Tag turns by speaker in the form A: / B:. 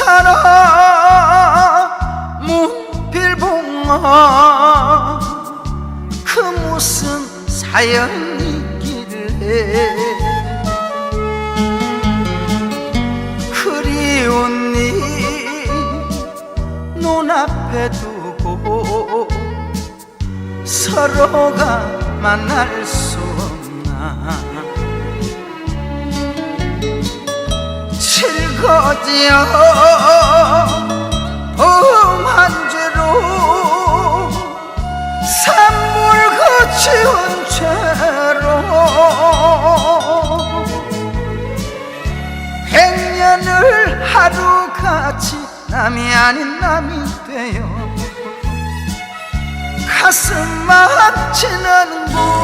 A: 살아. 문필봉아 그 무슨 사연이길래 그리운 네 눈앞에 두고 서로가 만날 수 거지어 험한 죄로 산물 거치운 채로 백년을 하루같이 남이 아닌 남이 되어 가슴 막히는구나